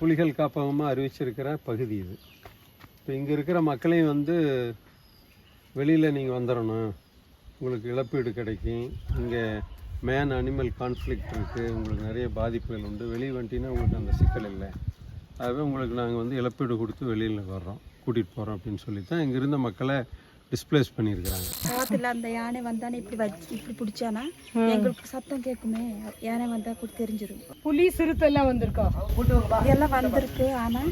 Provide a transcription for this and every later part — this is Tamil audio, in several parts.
புலிகள் காப்பகமாக அறிவிச்சிருக்கிற பகுதி இது. இப்போ இங்கே இருக்கிற மக்களையும் வந்து வெளியில் நீங்கள் வந்துடணும் உங்களுக்கு இழப்பீடு கிடைக்கும். இங்கே மேன் அனிமல் கான்ஃப்ளிக்ட் இருக்குது உங்களுக்கு நிறைய பாதிப்புகள் உண்டு. வெளியே வந்துட்டீங்கன்னா உங்களுக்கு அந்த சிக்கல் இல்லை. ஆகவே உங்களுக்கு நாங்கள் வந்து இழப்பீடு கொடுத்து வெளியில் வர்றோம். கூட்டிகிட்டு போகிறோம் அப்படின்னு சொல்லி தான் இங்கே இருந்த மக்களை டிஸ்பிளேஸ் பண்ணியிருக்கிறாங்க காத்துல அந்த யானை வந்தானே இப்படி வச்சு இப்படி பிடிச்சானா? எங்களுக்கு சத்தம் கேட்குமே. யானை வந்தா கூட தெரிஞ்சிடும் புலி சிறுத்தை எல்லாம் வந்திருக்கா? இதெல்லாம் வந்திருக்கு. ஆனா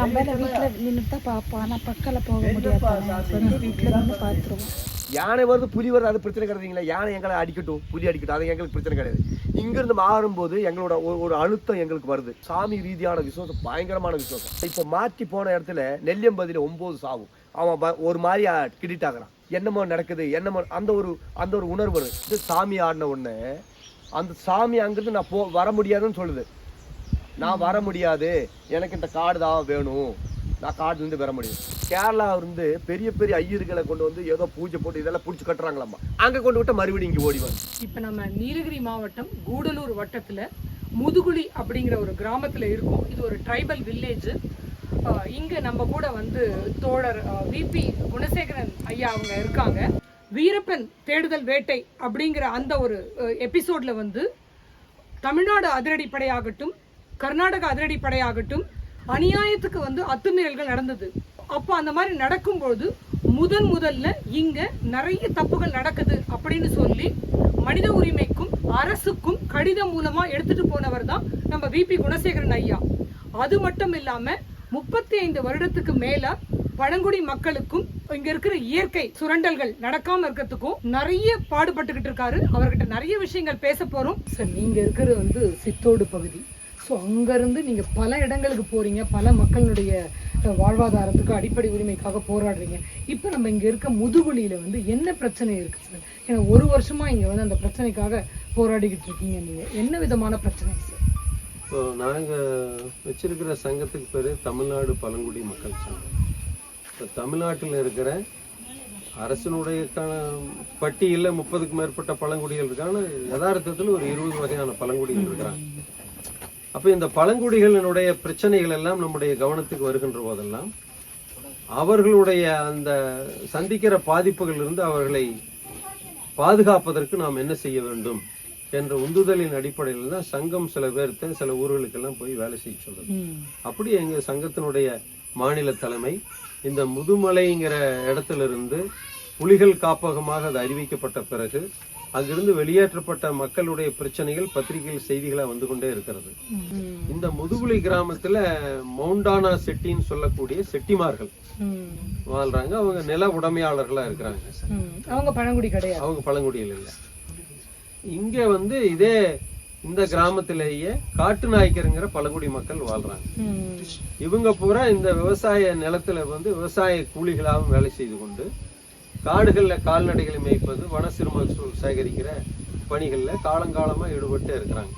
நம்ம வீட்டுல நின்று தான் பார்ப்போம் ஆனா பக்கத்துல போக முடியாது. வந்து வீட்டுல நின்று பார்த்துருவோம் யானை வருது புலி வருது அது பிரச்சனை கிடையாதுங்களா யானை எங்களை அடிக்கட்டும் புலி அடிக்கட்டும் அது எங்களுக்கு பிரச்சனை கிடையாது. இங்கிருந்து மாறும்போது எங்களோட ஒரு ஒரு அழுத்தம் எங்களுக்கு வருது. சாமி ரீதியான விசுவாசம் பயங்கரமான விசுவாசம். இப்போ மாற்றி போன இடத்துல நெல்லியம்பதியில் ஒம்பது சாவும் அவன் ப- ஒரு மாதிரி கிட்டிட்டாகிறான் என்னமோ நடக்குது என்னமோ அந்த ஒரு அந்த ஒரு உணர்வு வருது. இது சாமி ஆடின உடனே அந்த சாமி அங்கிருந்து நான் போ வர முடியாதுன்னு சொல்லுது. நான் வர முடியாது. எனக்கு இந்த காடு தான் வேணும். நான் காடுலேருந்து வர முடியும். கேரளா இருந்து பெரிய பெரிய ஐயர்களை கொண்டு வந்து ஏதோ பூஜை போட்டு இதெல்லாம் பிடிச்சி கட்டுறாங்களாம்மா. அங்கே கொண்டு விட்டு மறுபடியும் இங்கே ஓடிவான் இப்போ நம்ம நீலகிரி மாவட்டம் கூடலூர் வட்டத்தில் முதுகுழி அப்படிங்கிற ஒரு கிராமத்தில் இருக்கும். இது ஒரு ட்ரைபல் வில்லேஜ் இங்கு நம்ம கூட வந்து தோழர் விபி குணசேகரன் ஐயா அவங்க இருக்காங்க. வீரப்பன் தேடுதல் வேட்டை அப்படிங்கிற அந்த ஒரு எபிசோட்ல வந்து தமிழ்நாடு அதிரடிப்படையாகட்டும் கர்நாடக அதிரடிப்படையாகட்டும் அநியாயத்துக்கு வந்து அத்துமீறல்கள் நடந்தது. அப்போ அந்த மாதிரி நடக்கும்போது முதன் முதல்ல இங்க நிறைய தப்புகள் நடக்குது அப்படின்னு சொல்லி மனித உரிமைக்கும் அரசுக்கும் கடிதம் மூலமா எடுத்துட்டு போனவர் தான் நம்ம விபி குணசேகரன் ஐயா. அது மட்டும் இல்லாம முப்பத்தி ஐந்து வருடத்துக்கு மேல பழங்குடி மக்களுக்கும் இங்க இருக்கிற இயற்கை சுரண்டல்கள் நடக்காம இருக்கிறதுக்கும் நிறைய பாடுபட்டுக்கிட்டு இருக்காரு. அவர்கிட்ட நிறைய விஷயங்கள் பேச போறோம். சார் நீங்க இருக்கிறது வந்து சித்தோடு பகுதி. ஸோ அங்கேருந்து நீங்கள் பல இடங்களுக்கு போகிறீங்க பல மக்களுடைய வாழ்வாதாரத்துக்கு அடிப்படை உரிமைக்காக போராடுறீங்க. இப்போ நம்ம இங்கே இருக்க முதுகுலியில் வந்து என்ன பிரச்சனை இருக்குது சார் ஏன்னா ஒரு வருஷமாக இங்கே வந்து அந்த பிரச்சனைக்காக போராடிக்கிட்டு இருக்கீங்க நீங்கள் என்ன விதமான பிரச்சனை சார் நாங்கள் வச்சிருக்கிற சங்கத்துக்கு பேர் தமிழ்நாடு பழங்குடி மக்கள் சங்கம். இப்போ தமிழ்நாட்டில் இருக்கிற அரசனுடைய பட்டியலில் முப்பதுக்கு மேற்பட்ட பழங்குடிகள் இருக்காங்க. யதார்த்தத்தில் ஒரு இருபது வகையான பழங்குடிகள் இருக்கிறாங்க. அப்போ இந்த பழங்குடிகளினுடைய பிரச்சனைகள் எல்லாம் நம்முடைய கவனத்துக்கு வருகின்ற போதெல்லாம் அவர்களுடைய அந்த சந்திக்கிற பாதிப்புகளிலிருந்து அவர்களை பாதுகாப்பதற்கு நாம் என்ன செய்ய வேண்டும்? என்ற உந்துதலின் அடிப்படையில் தான் சங்கம் சில பேர்த்த சில ஊர்களுக்கெல்லாம் போய் வேலை செய்ய சொல்றது. அப்படி எங்க சங்கத்தினுடைய மாநில தலைமை இந்த முதுமலைங்கிற இடத்துல இருந்து புலிகள் காப்பகமாக அது அறிவிக்கப்பட்ட பிறகு அங்கிருந்து வெளியேற்றப்பட்ட மக்களுடைய பிரச்சனைகள் பத்திரிகையில் செய்திகளா வந்து கொண்டே இருக்கிறது. இந்த முதுகுலி கிராமத்துல மவுண்டானா செட்டின்னு சொல்லக்கூடிய செட்டிமார்கள் வாழ்றாங்க. அவங்க நில உடைமையாளர்களா இருக்கிறாங்க. அவங்க பழங்குடி கிடையாது. அவங்க பழங்குடியில் இல்லை. இங்க வந்து இதே இந்த கிராமத்திலேயே காட்டு நாய்க்கருங்கிற பழங்குடி மக்கள் வாழ்றாங்க. இவங்க பூரா இந்த விவசாய நிலத்துல வந்து விவசாய கூலிகளாகவும் வேலை செய்து கொண்டு காடுகள்ல கால்நடைகளை மேய்ப்பது வன சிறுமசூல் சேகரிக்கிற பணிகள்ல காலங்காலமா ஈடுபட்டு இருக்கிறாங்க.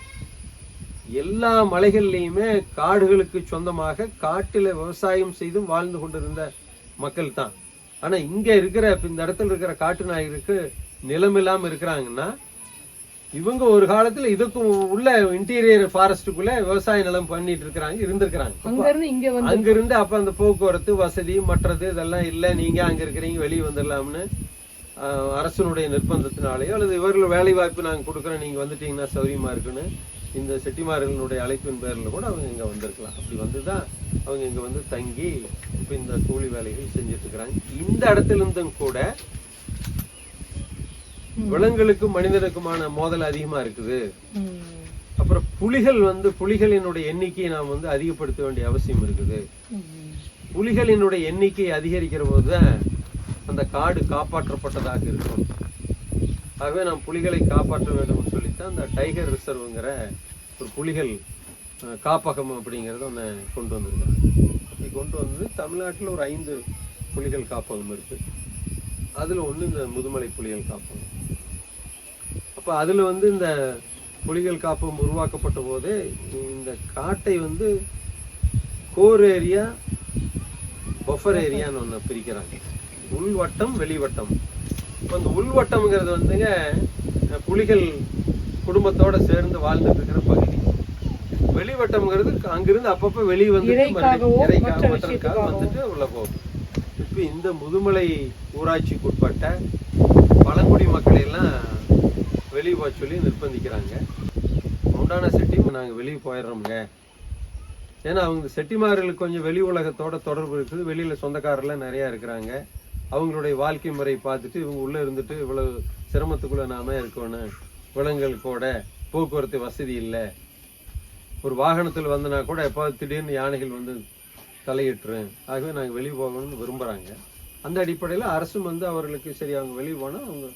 எல்லா மலைகள்லையுமே காடுகளுக்கு சொந்தமாக காட்டுல விவசாயம் செய்தும் வாழ்ந்து கொண்டிருந்த மக்கள் தான். ஆனா இங்க இருக்கிற இப்ப இந்த இடத்துல இருக்கிற காட்டு நாய்களுக்கு நிலம் இல்லாம இருக்கிறாங்கன்னா இவங்க ஒரு காலத்துல இதுக்கும் உள்ள இன்டீரியர் ஃபாரஸ்டுக்குள்ள விவசாய நிலம் பண்ணிட்டு இருக்கிறாங்க இருந்திருக்கிறாங்க. வந்து அங்க இருந்து அப்ப அந்த போக்குவரத்து வசதி மற்றது இதெல்லாம் இல்ல நீங்க அங்க இருக்கிறீங்க வெளியே வந்துடலாம்னு அரசனுடைய நிர்பந்தத்தினாலேயோ அல்லது இவர்கள் வேலை வாய்ப்பு நாங்க கொடுக்குறோம் நீங்க வந்துட்டீங்கன்னா சௌரியமா இருக்குன்னு இந்த செட்டிமார்களுடைய அழைப்பின் பேர்ல கூட அவங்க இங்க வந்திருக்கலாம். அப்படி வந்துதான் அவங்க இங்க வந்து தங்கி இப்ப இந்த கூலி வேலைகள் செஞ்சுட்டு இருக்கிறாங்க. இந்த இடத்துல இருந்தும் கூட விலங்குகளுக்கும் மனிதனுக்குமான மோதல் அதிகமா இருக்குது. அப்புறம் புலிகள் வந்து புலிகளினுடைய எண்ணிக்கையை நாம் வந்து அதிகப்படுத்த வேண்டிய அவசியம் இருக்குது. புலிகளினுடைய எண்ணிக்கை அதிகரிக்கிற போதுதான் அந்த காடு காப்பாற்றப்பட்டதாக இருக்கும். ஆகவே நாம் புலிகளை காப்பாற்ற வேண்டும் சொல்லித்தான் அந்த டைகர் ரிசர்வ்ங்கிற ஒரு புலிகள் காப்பகம் அப்படிங்கிறத ஒன்று கொண்டு வந்திருக்காங்க. அப்படி கொண்டு வந்து தமிழ்நாட்டில் ஒரு ஐந்து புலிகள் காப்பகம் இருக்குது அதில் ஒன்று இந்த முதுமலை புலிகள் காப்பகம். அப்ப அதுல வந்து இந்த புலிகள் காப்பகம் உருவாக்கப்பட்ட போது இந்த காட்டை வந்து கோர் ஏரியா பஃபர் ஏரியான்னு ஒன்று பிரிக்கிறாங்க. உள்வட்டம் வெளிவட்டம். இப்போ இந்த உள்வட்டம்ங்கிறது வந்துங்க புலிகள் குடும்பத்தோட சேர்ந்து வாழ்ந்துட்டு இருக்கிற பகுதி. வெளிவட்டம்ங்கிறது அங்கிருந்து அப்பப்ப வெளியே வந்து இறைக்காக. வந்துட்டு உள்ள போகும். இப்போ இந்த முதுமலை ஊராட்சிக்குட்பட்ட பழங்குடி மக்களை எல்லாம் வெளியே போக சொல்லி நிர்பந்திக்கிறாங்க. உண்டான செட்டி நாங்கள் வெளியே போயிடுறோமுங்க. ஏன்னா அவங்க செட்டிமார்களுக்கு கொஞ்சம் வெளி உலகத்தோட தொடர்பு இருக்குது. வெளியில் சொந்தக்காரர்லாம் நிறையா இருக்கிறாங்க. அவங்களுடைய வாழ்க்கை முறை பார்த்துட்டு இவங்க உள்ளே இருந்துட்டு இவ்வளவு சிரமத்துக்குள்ளே நாம இருக்கணும். விலங்குகளுக்கோட போக்குவரத்து வசதி இல்லை. ஒரு வாகனத்தில் வந்தனா கூட எப்போ திடீர்னு யானைகள் வந்து தலையிட்டுரும். ஆகவே நாங்கள் வெளியே போகணும்னு விரும்புகிறாங்க அந்த அடிப்படையில் அரசும் வந்து அவர்களுக்கு சரி அவங்க வெளியே போனால் அவங்க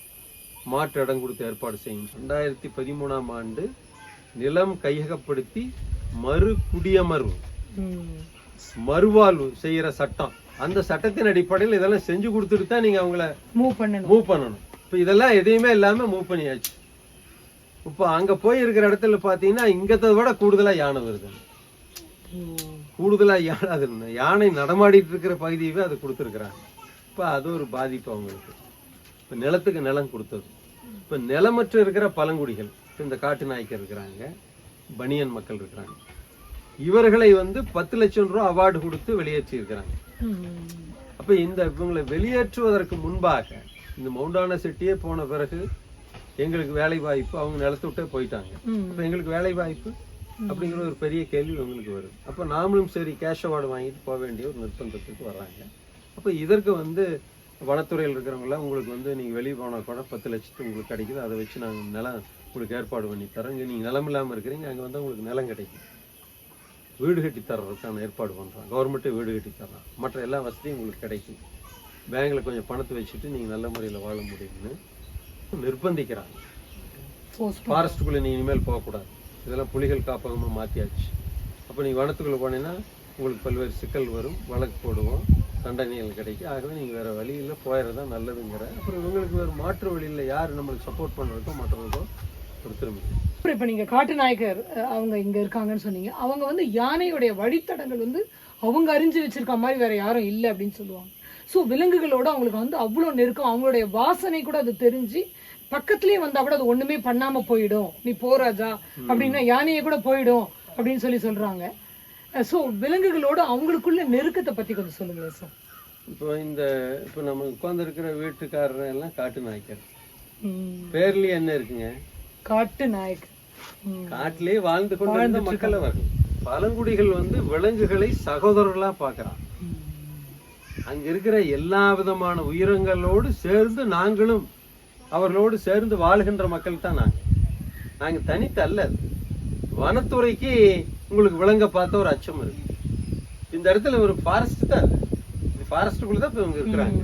மாற்று இடம் கொடுத்து ஏற்பாடு செய்யும். ரெண்டாயிரத்தி பதிமூணாம் ஆண்டு நிலம் கையகப்படுத்தி மறு குடியமர்வு மறுவாழ்வு செய்யற சட்டம். அந்த சட்டத்தின் அடிப்படையில் இதெல்லாம் செஞ்சு கொடுத்துட்டு தான் நீங்க அவங்கள மூவ் பண்ணணும். மூவ் பண்ணணும். இப்போ இதெல்லாம் எதையுமே இல்லாம மூவ் பண்ணியாச்சு. இப்போ அங்க போய் இருக்கிற இடத்துல பாத்தீங்கன்னா இங்கத்தை விட கூடுதலா யானை வருது. கூடுதலா யானை அது யானை நடமாடிட்டு இருக்கிற பகுதியவே அது கொடுத்துருக்குறாங்க. இப்போ அது ஒரு பாதிப்பு அவங்களுக்கு. இப்போ நிலத்துக்கு நிலம் கொடுத்தது. இப்போ நிலமற்ற இருக்கிற பழங்குடிகள் இப்போ இந்த காட்டு நாய்க்கர் இருக்கிறாங்க பனியன் மக்கள் இருக்கிறாங்க. இவர்களை வந்து பத்து லட்சம் ரூபா அவார்டு கொடுத்து வெளியேற்றி இருக்கிறாங்க அப்ப இந்த இவங்களை வெளியேற்றுவதற்கு முன்பாக இந்த மவுண்டான செட்டியே போன பிறகு எங்களுக்கு வேலை வாய்ப்பு அவங்க நிலத்தை விட்டே போயிட்டாங்க. அப்ப எங்களுக்கு வேலை வாய்ப்பு அப்படிங்கிற ஒரு பெரிய கேள்வி உங்களுக்கு வரும். அப்ப நாமளும் சரி கேஷ் அவார்டு வாங்கிட்டு போக வேண்டிய ஒரு நிர்பந்தத்துக்கு வர்றாங்க. அப்ப இதற்கு வந்து வனத்துறையில் இருக்கிறவங்களாம் உங்களுக்கு வந்து நீங்க வெளியே போனா கூட பத்து லட்சத்துக்கு உங்களுக்கு கிடைக்குது அதை வச்சு நாங்கள் நிலம் உங்களுக்கு ஏற்பாடு பண்ணி தரோம் இங்க நீங்க நிலம் இல்லாம இருக்கிறீங்க அங்க வந்து உங்களுக்கு நிலம் கிடைக்கும். வீடு கட்டி தர்றதுக்கான ஏற்பாடு பண்ணுறோம் கவர்மெண்ட்டே வீடு கட்டி தர்றோம் மற்ற எல்லா வசதியும் உங்களுக்கு கிடைக்கும். பேங்க்ல கொஞ்சம் பணத்தை வச்சுட்டு நீங்கள் நல்ல முறையில் வாழ முடியும்னு நிர்பந்திக்கிறாங்க. ஃபாரஸ்ட்டுக்குள்ளே நீ இனிமேல் போகக்கூடாது. இதெல்லாம் புலிகள் காப்பகமாக மாற்றியாச்சு அப்போ நீங்கள் வனத்துக்குள்ளே போனீங்கன்னா உங்களுக்கு பல்வேறு சிக்கல் வரும் வழக்கு போடுவோம். தண்டனைகள் கிடைக்கும் ஆகவே நீங்கள் வேறு வழியில் போயிடுறது தான் நல்லதுங்கிற. அப்புறம் இவங்களுக்கு வேறு மாற்று வழியில் யார் நம்மளுக்கு சப்போர்ட் பண்ணுறதுக்கோ மற்றவங்களுக்கோ ஒருத்தர் முடியும் அப்புறம் இப்ப நீங்க காட்டு நாயக்கர் அஹ், அவங்க இங்க இருக்காங்கன்னு சொன்னீங்க. அவங்க வந்து யானையுடைய வழித்தடங்கள் வந்து அவங்க அறிஞ்சு வச்சிருக்க மாதிரி வேற யாரும் இல்லை அப்படின்னு சொல்லுவாங்க. ஸோ விலங்குகளோட அவங்களுக்கு வந்து அவ்வளோ நெருக்கம். அவங்களுடைய வாசனை கூட அது தெரிஞ்சு பக்கத்துலயே வந்தா கூட அது ஒண்ணுமே பண்ணாம போயிடும். நீ போ ராஜா அப்படின்னா யானையை கூட போயிடும் அப்படின்னு சொல்லி சொல்றாங்க. ஸோ விலங்குகளோட அவங்களுக்குள்ள நெருக்கத்தை பத்தி கொஞ்சம் சொல்லுங்களேன் சார் இப்போ இந்த இப்போ நம்ம உட்காந்துருக்கிற வீட்டுக்காரர் எல்லாம் காட்டு நாய்க்கர் பேர்லயே என்ன இருக்குங்க? காட்டு நாயக்கர் ம். காட்டிலே வாழ்ந்து கொண்டிருந்த மக்கள் அவர்கள். பழங்குடிகள் வந்து விலங்குகளை சகோதரர்களா பார்க்கறான் அங்க இருக்கிற எல்லா விதமான உயிரங்களோடு சேர்ந்து நாங்களும் அவர்களோடு சேர்ந்து வாழ்கின்ற மக்கள் தான் நாங்க நாங்க தனித்து அல்ல வனத்துறைக்கு உங்களுக்கு விலங்க பார்த்த ஒரு அச்சம் இருக்கு இந்த இடத்துல ஒரு ஃபாரஸ்ட் தான் இது. இந்த ஃபாரஸ்ட்டுக்குள்ள தான் இப்ப இவங்க இருக்கிறாங்க.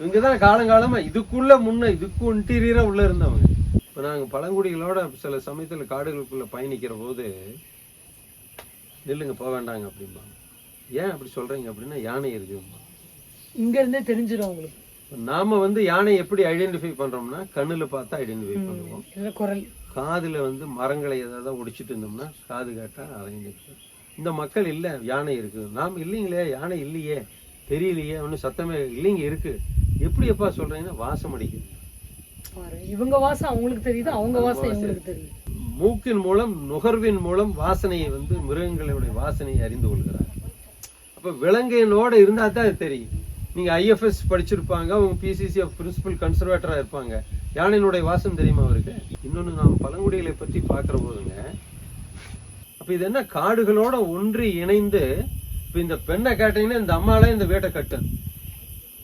இவங்க தான் காலங்காலமா இதுக்குள்ள முன்ன இதுக்கு இன்டீரியரா உள்ள இருந்தவங்க. இப்போ நாங்க பழங்குடிகளோட சில சமயத்துல காடுகளுக்குள்ள பயணிக்கிற போது நில்லுங்க போக வேண்டாங்க அப்படிம்பாங்க. ஏன் அப்படி சொல்றீங்க அப்படின்னா யானை இருக்குதும்மா இங்க இருந்தே தெரிஞ்சிடும் அவங்களுக்கு நாம வந்து யானை எப்படி ஐடென்டிஃபை பண்றோம்னா கண்ணுல பார்த்தா ஐடென்டிஃபை பண்ணுவோம். குரல். காதுல வந்து மரங்களை ஏதாவது ஒடிச்சிட்டு இருந்தோம்னா காது கேட்டா அதையும் நிற்கும் இந்த மக்கள் இல்ல யானை இருக்கு. நாம் இல்லைங்களே யானை இல்லையே தெரியலையே ஒன்றும் சத்தமே இல்லைங்க இருக்கு. எப்படி எப்பா சொல்றீங்கன்னா வாசம் அடிக்குது. இவங்க வாசம் அவங்களுக்கு தெரியுது அவங்க வாசம் இவங்களுக்கு தெரியுது. மூக்கின் மூலம் நுகர்வின் மூலம் வாசனையை வந்து மிருகங்களுடைய வாசனையை அறிந்து கொள்கிறார். அப்ப விலங்கினோட இருந்தா தான் அது தெரியும். நீங்க ஐஎஃப்எஸ் படிச்சிருப்பாங்க அவங்க பிசிசி ஆஃப் பிரின்சிபல் கன்சர்வேட்டரா இருப்பாங்க. யானையினுடைய வாசம் தெரியுமா அவருக்கு? இன்னொன்னு நாம் பழங்குடிகளை பற்றி பார்க்கிற போதுங்க. அப்ப இது என்ன காடுகளோட ஒன்றி இணைந்து இப்ப இந்த பெண்ணை கேட்டீங்கன்னா இந்த அம்மாலே இந்த வேட்டை கட்டும்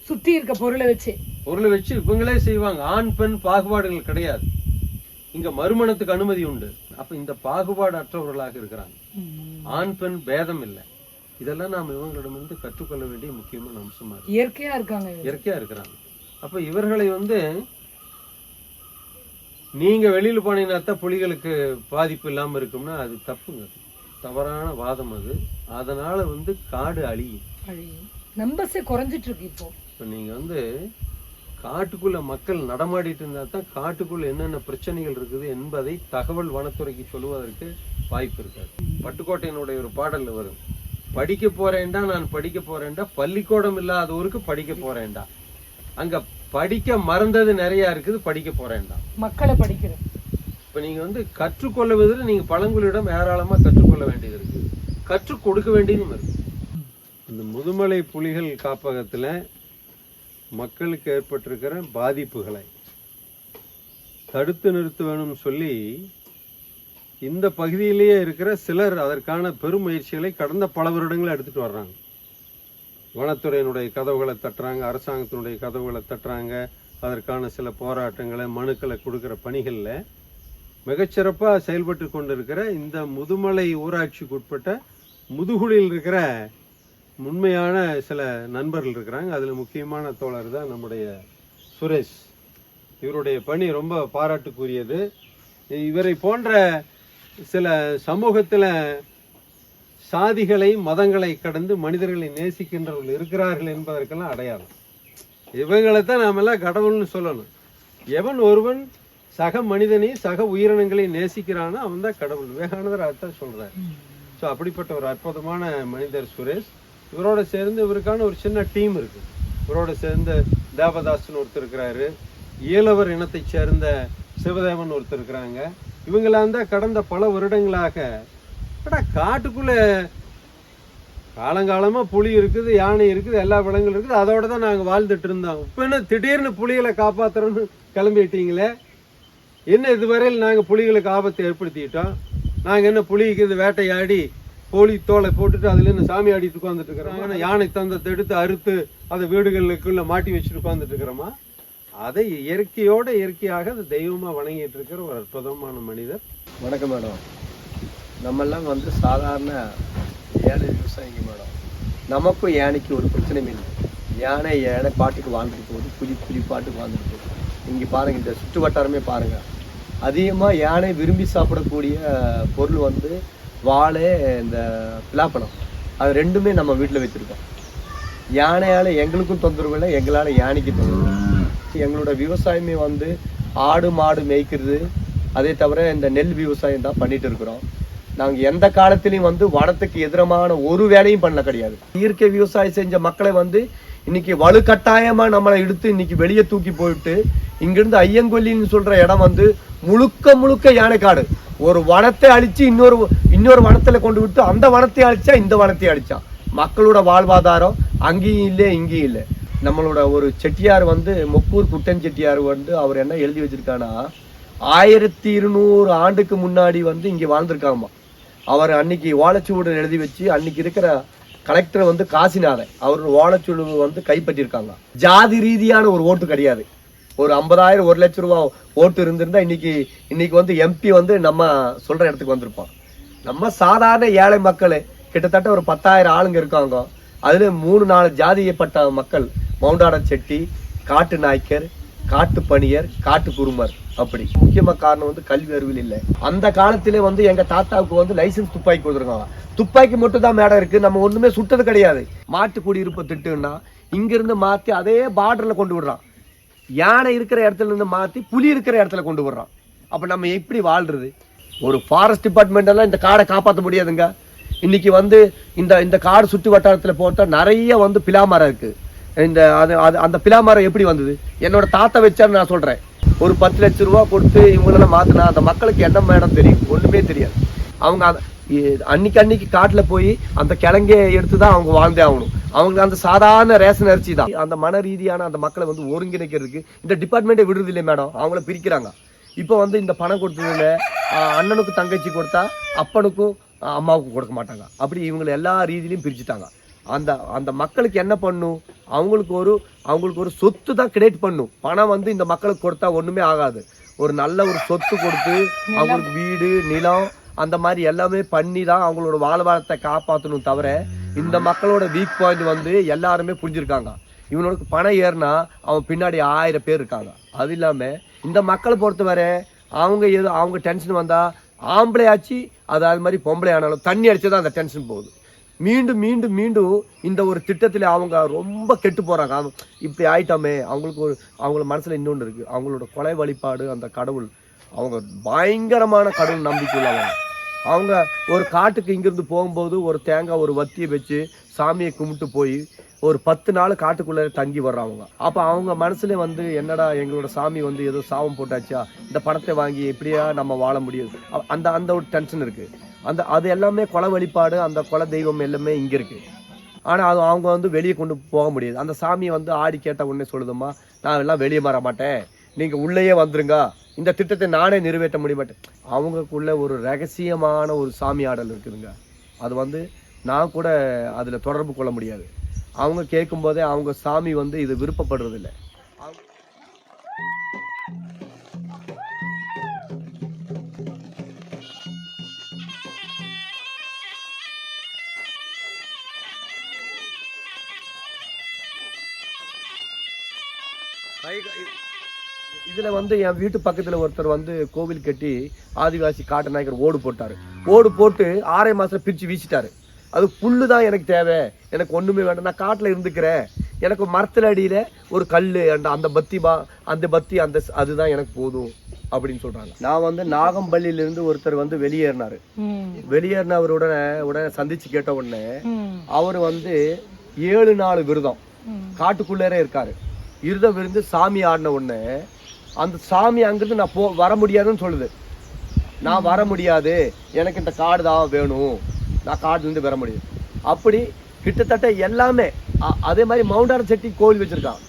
சுத்தி இருக்க பொருளை வச்சு. பொருளை வச்சு இவங்களே செய்வாங்க. ஆண் பெண் பாகுபாடுகள் கிடையாது. இங்க மறுமணத்துக்கு அனுமதி உண்டு. அப்ப இந்த பாகுபாடு அற்றவர்களாக இருக்கிறாங்க. ஆண் பெண் பேதம் இல்லை. இதெல்லாம் நாம் இவங்களிடமிருந்து கற்றுக்கொள்ள வேண்டிய முக்கியமான அம்சமா இருக்கு. இயற்கையா இருக்காங்க. இயற்கையா இருக்கிறாங்க. அப்ப இவர்களை வந்து நீங்க வெளியில போனீங்கன்னா தான் புலிகளுக்கு பாதிப்பு இல்லாம இருக்கும்னா அது தப்புங்க. தவறான வாதம் அது. அதனால வந்து காடு அழியும் நம்பர்ஸே குறைஞ்சிட்டு இருக்கு இப்போ. இப்போ நீங்க வந்து காட்டுக்குள்ள மக்கள் நடமாடிட்டு இருந்தா தான் காட்டுக்குள்ள என்னென்ன பிரச்சனைகள் இருக்குது என்பதை தகவல் வனத்துறைக்கு சொல்லுவதற்கு வாய்ப்பு இருக்காது. பட்டுக்கோட்டையினுடைய ஒரு பாடல்ல வரும். படிக்க போறேன்டா நான் படிக்க போறேன்டா. பள்ளிக்கூடம் இல்லாதவருக்கு படிக்க போறேன்டா. அங்க படிக்க மறந்தது நிறைய இருக்குது படிக்க போறேன்டா மக்களை படிக்கிறோம் இப்போ நீங்கள் வந்து கற்றுக்கொள்ளுவதில் நீங்கள் பழங்குடியிடம் ஏராளமாக கற்றுக்கொள்ள வேண்டியது இருக்குது கற்றுக் கொடுக்க வேண்டியதும் இருக்கு. இந்த முதுமலை புலிகள் காப்பகத்தில் மக்களுக்கு ஏற்பட்டிருக்கிற பாதிப்புகளை தடுத்து நிறுத்த வேணும்னு சொல்லி இந்த பகுதியிலேயே இருக்கிற சிலர் அதற்கான பெரும் முயற்சிகளை கடந்த பல வருடங்களா எடுத்துட்டு வர்றாங்க. வனத்துறையினுடைய கதவுகளை தட்டுறாங்க அரசாங்கத்தினுடைய கதவுகளை தட்டுறாங்க. அதற்கான சில போராட்டங்களை மனுக்களை கொடுக்குற பணிகளில் மிகச்சிறப்பாக செயல்பட்டு கொண்டிருக்கிற இந்த முதுமலை ஊராட்சிக்கு உட்பட்ட முதுகுழியில் இருக்கிற உண்மையான சில நண்பர்கள் இருக்கிறாங்க. அதில் முக்கியமான தோழர் தான் நம்முடைய சுரேஷ். இவருடைய பணி ரொம்ப பாராட்டுக்குரியது. இவரை போன்ற சில சமூகத்தில் சாதிகளை மதங்களை கடந்து மனிதர்களை நேசிக்கின்றவர்கள் இருக்கிறார்கள் என்பதற்கெல்லாம் அடையாளம். இவங்களை தான் நாமெல்லாம் கடவுள்னு சொல்லணும். எவன் ஒருவன் சக மனிதனை சக உயிரினங்களை நேசிக்கிறானோ அவன் தான் கடவுள். விவேகானந்தர் அதான் சொல்றார். ஸோ அப்படிப்பட்ட ஒரு அற்புதமான மனிதர் சுரேஷ். இவரோட சேர்ந்து இவருக்கான ஒரு சின்ன டீம் இருக்கு. இவரோட சேர்ந்து தேவதாஸ்னு ஒருத்தர் இருக்கிறாரு. ஈழவர் இனத்தைச் சேர்ந்த சிவதேவன் ஒருத்தர் இருக்கிறாங்க. இவங்களாம் தான் கடந்த பல வருடங்களாக அடா காட்டுக்குள்ளே காலங்காலமாக புலி இருக்குது யானை இருக்குது எல்லா விலங்குகளும் இருக்குது. அதோட தான் நாங்கள் வாழ்ந்துட்டு இருந்தோம். இப்போ என்ன திடீர்னு புலிகளை காப்பாற்றுறோன்னு கிளம்பிட்டீங்களே? என்ன இதுவரையில் நாங்கள் புலிகளுக்கு ஆபத்தை ஏற்படுத்திட்டோம்? நாங்கள் என்ன புலிக்கு இது வேட்டையாடி கோழி தோலை போட்டுட்டு அதுல என்ன சாமி ஆடிட்டு உட்காந்துட்டு இருக்கிறோம்? யானை தந்தத்தை எடுத்து அறுத்து அதை வீடுகளுக்குள்ள மாட்டி வச்சுட்டு உட்காந்துட்டு இருக்கிறோமா? அதை இயற்கையோட இயற்கையாக அது தெய்வமா வணங்கிட்டு இருக்கிற ஒரு அற்புதமான மனிதர். வணக்கம் மேடம். நம்மெல்லாம் வந்து சாதாரண ஏழை விவசாயிங்க மேடம். நமக்கும் யானைக்கு ஒரு பிரச்சனையும் இல்லை. யானை ஏழை பாட்டுக்கு வாழ்ந்துட்டு போகுது புலி புலி பாட்டுக்கு வாழ்ந்துட்டு போகுது. இங்கே பாருங்கள் இந்த சுற்று வட்டாரமே பாருங்கள் அதிகமாக யானை விரும்பி சாப்பிடக்கூடிய பொருள் வந்து வாழை இந்த பிலாப்பழம் அது ரெண்டுமே நம்ம வீட்டில் வச்சுருக்கோம். யானையால் எங்களுக்கும் தொந்தரவு இல்லை எங்களால் யானைக்கு தொந்தரவு எங்களோட விவசாயமே வந்து ஆடு மாடு மேய்க்கிறது. அதே தவிர இந்த நெல் விவசாயம் தான் பண்ணிகிட்டு இருக்கிறோம். நாங்கள் எந்த காலத்திலையும் வந்து வனத்துக்கு எதிரமான ஒரு வேலையும் பண்ண கிடையாது. இயற்கை விவசாயம் செஞ்ச மக்களை வந்து இன்னைக்கு வலுக்கட்டாயமா நம்மளை எடுத்து இன்னைக்கு வெளியே தூக்கி போயிட்டு இங்கிருந்து ஐயங்கொல்லின்னு சொல்ற இடம் வந்து முழுக்க முழுக்க யானைக்காடு. ஒரு வனத்தை அழிச்சு இன்னொரு இன்னொரு வனத்துல கொண்டு விட்டு அந்த வனத்தை அழிச்சா இந்த வனத்தை அழிச்சான் மக்களோட வாழ்வாதாரம் அங்கேயும் இல்லை இங்கேயும் இல்லை. நம்மளோட ஒரு செட்டியார் வந்து முக்கூர் குட்டன் செட்டியார் வந்து அவர் என்ன எழுதி வச்சிருக்கானா ஆயிரத்தி இருநூறு ஆண்டுக்கு முன்னாடி வந்து இங்கே வாழ்ந்திருக்காங்கம்மா. அவர் அன்னைக்கு வாழைச்சுவடு எழுதி வச்சு அன்னைக்கு இருக்கிற கலெக்டர் வந்து காசிநாதன் அவர் ஓலைச்சுவடு வந்து கைப்பற்றியிருக்காங்க. ஜாதி ரீதியான ஒரு ஓட்டு கிடையாது. ஒரு ஐம்பதாயிரம் ஒரு லட்சம் ரூபாய் ஓட்டு இருந்திருந்தா இன்னைக்கு இன்னைக்கு வந்து எம்பி வந்து நம்ம சொல்ற இடத்துக்கு வந்திருப்போம் நம்ம சாதாரண ஏழை மக்கள் கிட்டத்தட்ட ஒரு பத்தாயிரம் ஆளுங்க இருக்காங்க. அதுல மூணு நாலு ஜாதியப்பட்ட மக்கள் மவுண்டாடன் செட்டி காட்டு நாய்க்கர் காட்டு பணியர் காட்டு குருமர் அப்படி. முக்கியமா காரணம் வந்து கல்வி அறிவில் இல்லை. அந்த காலத்திலே வந்து எங்க தாத்தாவுக்கு வந்து லைசன்ஸ் துப்பாக்கி கொடுத்துருக்காங்க. துப்பாக்கி மட்டும் தான் மேடம் இருக்கு. நம்ம ஒண்ணுமே சுட்டது கிடையாது. மாட்டு குடியிருப்பு திட்டுன்னா இங்கேருந்து மாற்றி மாத்தி அதே பார்டர்ல கொண்டு விடுறான். யானை இருக்கிற இடத்துல இருந்து மாத்தி புலி இருக்கிற இடத்துல கொண்டு விடுறான். அப்ப நம்ம எப்படி வாழ்றது? ஒரு ஃபாரஸ்ட் டிபார்ட்மெண்ட் எல்லாம் இந்த காடை காப்பாற்ற முடியாதுங்க. இன்னைக்கு வந்து இந்த இந்த காடு சுற்று வட்டாரத்தில் போட்டால் நிறைய வந்து பிலாமரம் இருக்குது இந்த அது அது அந்த பிலாமரம் எப்படி வந்தது? என்னோட தாத்தா வச்சான்னு நான் சொல்கிறேன் ஒரு பத்து லட்ச ரூபா கொடுத்து இவங்களெல்லாம் மாற்றினா அந்த மக்களுக்கு என்ன மேடம் தெரியும்? ஒன்றுமே தெரியாது. அவங்க அன்னைக்கு அன்னைக்கு காட்டில் போய் அந்த கிழங்கே எடுத்து தான் அவங்க வாழ்ந்தே ஆகணும். அவங்களுக்கு அந்த சாதாரண ரேஷன் அரிசி தான். அந்த மன ரீதியான அந்த மக்களை வந்து ஒருங்கிணைக்கிறதுக்கு இந்த டிபார்ட்மெண்ட்டை விடுறது இல்லை மேடம். அவங்கள பிரிக்கிறாங்க. இப்போ வந்து இந்த பணம் கொடுத்ததுல அண்ணனுக்கு தங்கச்சி கொடுத்தா அப்பனுக்கும் அம்மாவுக்கும் கொடுக்க மாட்டாங்க. அப்படி இவங்களை எல்லா ரீதியிலையும் பிரிச்சுட்டாங்க. அந்த அந்த மக்களுக்கு என்ன பண்ணும் அவங்களுக்கு ஒரு அவங்களுக்கு ஒரு சொத்து தான் கிரியேட் பண்ணும் பணம் வந்து இந்த மக்களுக்கு கொடுத்தா ஒண்ணுமே ஆகாது. ஒரு நல்ல ஒரு சொத்து கொடுத்து அவங்களுக்கு வீடு நிலம் அந்த மாதிரி எல்லாமே பண்ணி தான் அவங்களோட வாழ்வாதாரத்தை காப்பாற்றணும் தவிர இந்த மக்களோட வீக் பாயிண்ட் வந்து எல்லாருமே புரிஞ்சிருக்காங்க. இவனுக்கு பணம் ஏறினா அவன் பின்னாடி ஆயிரம் பேர் இருக்காங்க. அது இல்லாம இந்த மக்களை பொறுத்தவரை அவங்க ஏதோ அவங்க டென்ஷன் வந்தா ஆம்பளை ஆச்சு அது அது மாதிரி பொம்பளை ஆனாலும் தண்ணி அடிச்சதான் அந்த டென்ஷன் போகுது. மீண்டும் மீண்டும் மீண்டும் இந்த ஒரு திட்டத்தில் அவங்க ரொம்ப கெட்டு போகிறாங்க அவங்க இப்படி ஆயிட்டாமே. அவங்களுக்கு ஒரு அவங்கள மனசில் இன்னொன்று இருக்குது அவங்களோட கொலை வழிபாடு அந்த கடவுள் அவங்க பயங்கரமான கடவுள் நம்பிக்கை உள்ளவங்க. அவங்க ஒரு காட்டுக்கு இங்கேருந்து போகும்போது ஒரு தேங்காய் ஒரு வத்தியை வச்சு சாமியை கும்பிட்டு போய் ஒரு பத்து நாள் காட்டுக்குள்ளே தங்கி வர்றவங்க. அப்போ அவங்க மனசுல வந்து என்னடா எங்களோட சாமி வந்து ஏதோ சாபம் போட்டாச்சா? இந்த பணத்தை வாங்கி எப்படியா நம்ம வாழ முடியும்? அந்த அந்த ஒரு டென்ஷன் இருக்குது அந்த அது எல்லாமே குல வழிபாடு அந்த குல தெய்வம் எல்லாமே இங்கே இருக்குது ஆனால் அது அவங்க வந்து வெளியே கொண்டு போக முடியாது. அந்த சாமியை வந்து ஆடி கேட்ட உடனே சொல்லுதும்மா நான் எல்லாம் வெளியே வர மாட்டேன். நீங்கள் உள்ளேயே வந்துருங்க. இந்த திட்டத்தை நானே நிறைவேற்ற முடிய மாட்டேன் அவங்களுக்குள்ள ஒரு ரகசியமான ஒரு சாமி ஆடல் இருக்குதுங்க. அது வந்து நான் கூட அதில் தொடர்பு கொள்ள முடியாது. அவங்க கேட்கும்போதே அவங்க சாமி வந்து இது விருப்பப்படுறதில்ல. இதுல வந்து என் வீட்டு பக்கத்துல ஒருத்தர் வந்து கோவில் கட்டி ஆதிவாசி காட்டு நாயக்கர் ஓடு போட்டாரு. ஓடு போட்டு ஆறே மாசத்துல பிரிச்சு வீசிட்டாரு. அது புல்லு தான் எனக்கு தேவை. எனக்கு ஒண்ணுமே வேண்டாம். நான் காட்டுல இருந்துக்கிறேன். எனக்கு மரத்துல அடியில ஒரு கல் அந்த அந்த பத்தி பா அந்த பத்தி அந்த அதுதான் எனக்கு போதும் அப்படின்னு சொல்றாங்க. நான் வந்து நாகம்பள்ளியில இருந்து ஒருத்தர் வந்து வெளியேறினாரு. வெளியேறினவர் உடனே உடனே சந்திச்சு கேட்ட உடனே அவர் வந்து ஏழு நாள் விரதம். காட்டுக்குள்ளேரே இருக்காரு. விரதம் இருந்து சாமி ஆடின உடனே அந்த சாமி அங்கிருந்து நான் போ வர முடியாதுன்னு சொல்லுது. நான் வர முடியாது. எனக்கு இந்த காடு தான் வேணும். நான் காடுலேருந்து வர முடியும். அப்படி கிட்டத்தட்ட எல்லாமே அதே மாதிரி மவுண்டாட செட்டி கோவில் வச்சுருக்கான்.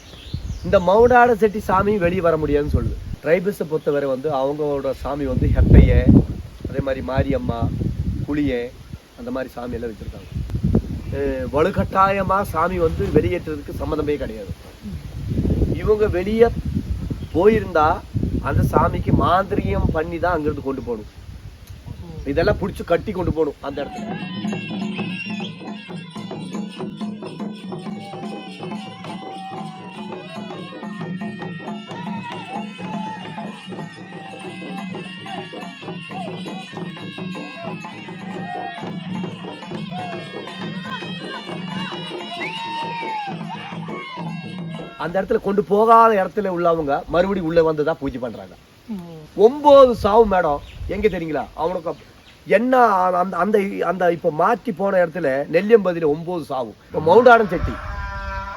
இந்த மவுண்டார செட்டி சாமி வெளியே வர முடியாதுன்னு சொல்லுது. ட்ரைபிஸை பொறுத்தவரை வந்து அவங்களோட சாமி வந்து ஹெட்டைய அதே மாதிரி மாரியம்மா புளிய அந்த மாதிரி சாமியெல்லாம் வச்சுருக்காங்க. வலுக்கட்டாயமாக சாமி வந்து வெளியேற்றுறதுக்கு சம்மந்தமே கிடையாது. இவங்க வெளியே போயிருந்தா அந்த சாமிக்கு மாந்திரியம் பண்ணி தான் அங்கிருந்து கொண்டு போகணும். இதெல்லாம் பிடிச்சி கட்டி கொண்டு போகணும் அந்த இடத்துல அந்த இடத்துல கொண்டு போகாத இடத்துல உள்ளவங்க மறுபடியும் உள்ளே வந்து தான் பூஜை பண்ணுறாங்க ஒம்பது சாவு மேடம் எங்கே தெரியுங்களா? அவனுக்கு என்ன அந்த அந்த அந்த இப்போ மாற்றி போன இடத்துல நெல்லியம்பதியில் ஒம்பது சாவு. இப்போ மவுண்டாடன் செட்டி.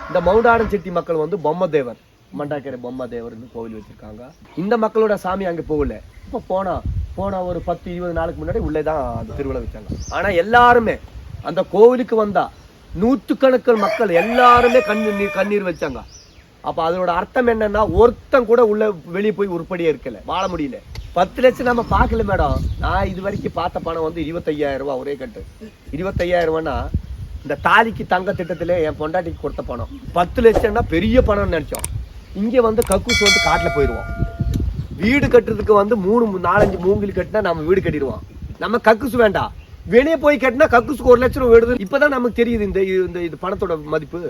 இந்த மவுண்டாடன் செட்டி மக்கள் வந்து பொம்மதேவர். மண்டாக்கரை பொம்மதேவர்னு கோவில் வச்சுருக்காங்க. இந்த மக்களோட சாமி அங்கே போகல. இப்போ போனால் போன ஒரு பத்து இருபது நாளுக்கு முன்னாடி உள்ளே தான் அந்த திருவிழா வச்சாங்க. ஆனால் எல்லாருமே அந்த கோவிலுக்கு வந்தால் நூற்றுக்கணக்கில் மக்கள் எல்லாருமே கண்ணீர் கண்ணீர் வச்சாங்க. அப்ப அதனோட அர்த்தம் என்னன்னா ஒருத்தன் கூட உள்ள வெளியே போய் உருப்படியே இருக்கல. வாழ முடியல. பத்து லட்சம் நம்ம பார்க்கல மேடம். நான் இது வரைக்கும் பார்த்த பணம் வந்து இருபத்தையாயிரம் ரூபா ஒரே கட்டு. இருபத்தையாயிரம் ரூபான்னா இந்த தாலிக்கு தங்க திட்டத்தில் என் பொண்டாட்டிக்கு கொடுத்த பணம். பத்து லட்சம்னா பெரிய பணம்னு நினச்சோம். இங்கே வந்து கக்கூஸ் வந்து காட்டில் போயிடுவோம் வீடு கட்டுறதுக்கு வந்து மூணு நாலஞ்சு மூங்கில் கட்டினா நம்ம வீடு கட்டிடுவோம். நம்ம கக்கூஸ் வேண்டாம். வெளியே போய் கட்டினா கக்கூஸுக்கு ஒரு லட்சம் ரூபா விடுது. இப்போதான் நமக்கு தெரியுது இந்த இந்த இது பணத்தோட மதிப்பு.